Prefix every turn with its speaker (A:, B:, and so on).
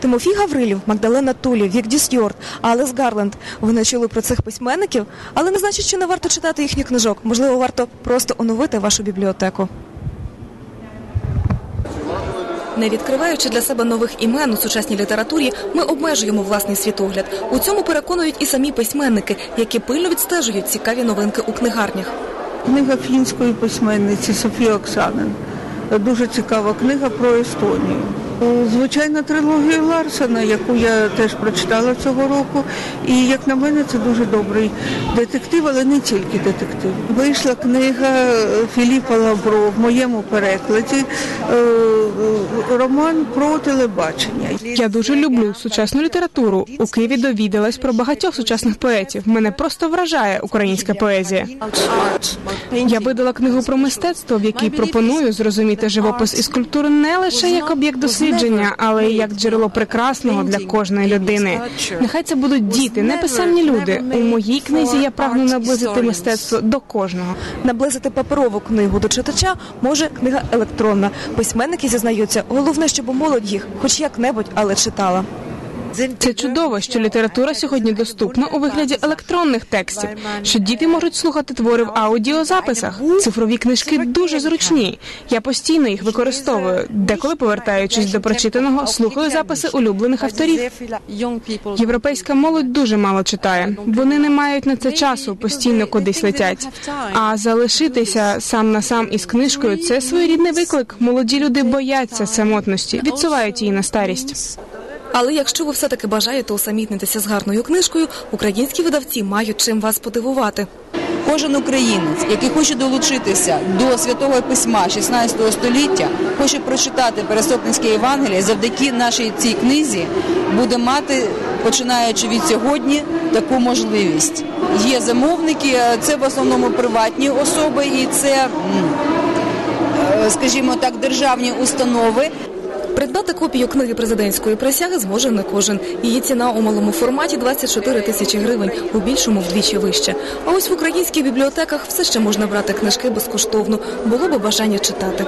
A: Тимофій Гаврилів, Магдалена Тулі, Вік Дюсьйорд, Алес Гарленд. Вони чули про цих письменників, але не значить, що не варто читати їхніх книжок. Можливо, варто просто оновити вашу бібліотеку. Не відкриваючи для себе нових імен у сучасній літературі, ми обмежуємо власний світогляд. У цьому переконують і самі письменники, які пильно відстежують цікаві новинки у книгарнях.
B: Книга фінської письменниці Софії Оксанин. Дуже цікава книга про Естонію. Звичайна трилогія Ларсена, яку я теж прочитала цього року. І як на мене, це дуже добрий детектив, але не тільки детектив. Вийшла книга Філіпа Лавро в моєму перекладі. е, е, Роман про телебачення.
C: Я дуже люблю сучасну літературу. У Києві довідалась про багатьох сучасних поетів. Мене просто вражає українська поезія. Я видала книгу про мистецтво, в якій пропоную зрозуміти живопис і скульптуру не лише як об'єкт дослідження, але й як джерело прекрасного для кожної людини. Нехай це будуть діти, не писемні люди. У моїй книзі я прагну наблизити мистецтво до кожного.
A: Наблизити паперову книгу до читача може книга електронна. Письменники зізнаються, головне, щоб молодь їх, хоч як-небудь, але читала.
C: Це чудово, що література сьогодні доступна у вигляді електронних текстів, що діти можуть слухати твори в аудіозаписах. Цифрові книжки дуже зручні. Я постійно їх використовую. Деколи повертаючись до прочитаного, слухаю записи улюблених авторів. Європейська молодь дуже мало читає. Вони не мають на це часу, постійно кудись летять. А залишитися сам на сам із книжкою це своєрідний виклик. Молоді люди бояться самотності, відсувають її на старість.
A: Але якщо ви все-таки бажаєте усамітнитися з гарною книжкою, українські видавці мають чим вас подивувати.
D: Кожен українець, який хоче долучитися до святого письма 16 століття, хоче прочитати Пересопницьке Євангеліє, завдяки нашій цій книзі буде мати, починаючи від сьогодні, таку можливість. Є замовники, це в основному приватні особи, і це, е, скажімо так, державні установи.
A: Придбати копію книги президентської присяги зможе не кожен. Її ціна у малому форматі 24 тисячі гривень, у більшому вдвічі вище. А ось в українських бібліотеках все ще можна брати книжки безкоштовно. Було би бажання читати.